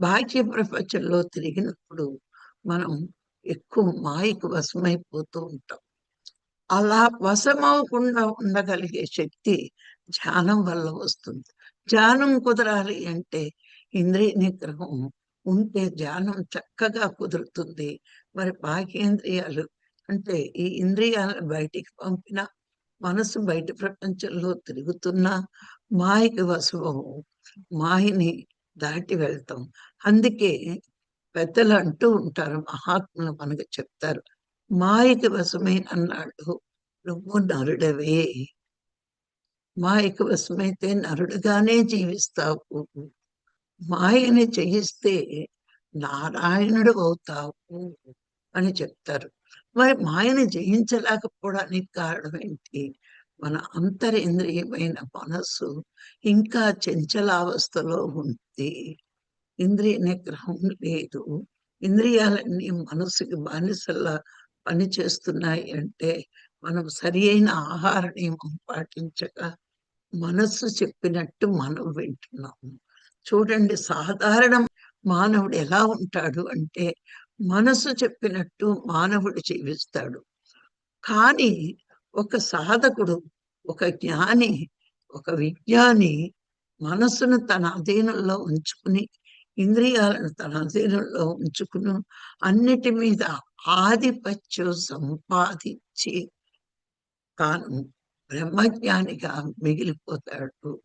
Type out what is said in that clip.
బాహ్య ప్రపంచంలో తిరిగినప్పుడు మనం ఎక్కువ మాయకు వశమైపోతూ ఉంటాం. అలా వశమవ్వకుండా ఉండగలిగే శక్తి ధ్యానం వల్ల వస్తుంది. ధ్యానం కుదరాలి అంటే ఇంద్రియ నిగ్రహం ఉంటే ధ్యానం చక్కగా కుదురుతుంది. మరి బాహ్యేంద్రియాలు అంటే ఈ ఇంద్రియాలను బయటికి పంపినా, మనసు బయట ప్రపంచంలో తిరుగుతున్నా మాయకి వశమవ్వం. మాయని దాటి వెళ్తాం. అందుకే పెద్దలు అంటూ ఉంటారు. మహాత్ములు మనకు చెప్తారు. మాయకి వశమైనన్నాడు నువ్వు నరుడవే. మాయకి వశమైతే నరుడుగానే జీవిస్తావు. మాయని చేయిస్తే నారాయణుడు అవుతావు అని చెప్తారు. మరి మాయని జయించలేకపోవడానికి కారణం ఏంటి? మన అంతరింద్రియమైన మనస్సు ఇంకా చంచలావస్థలో ఉంది. ఇంద్రియ నిగ్రహం లేదు. ఇంద్రియాలన్నీ మనసుకి బానిసల్లా పనిచేస్తున్నాయి అంటే మనం సరియైన ఆహార నియమం పాటించక మనస్సు చెప్పినట్టు మనం వింటున్నాము. చూడండి సాధారణ మానవుడు ఎలా ఉంటాడు అంటే మనసు చెప్పినట్టు మానవుడు జీవిస్తాడు. కానీ ఒక సాధకుడు, ఒక జ్ఞాని, ఒక విజ్ఞాని మనస్సును తన అధీనంలో ఉంచుకుని, ఇంద్రియాలను తన అధీనంలో ఉంచుకుని, అన్నిటి మీద ఆధిపత్యం సంపాదించి తాను బ్రహ్మజ్ఞానిగా మిగిలిపోతాడు.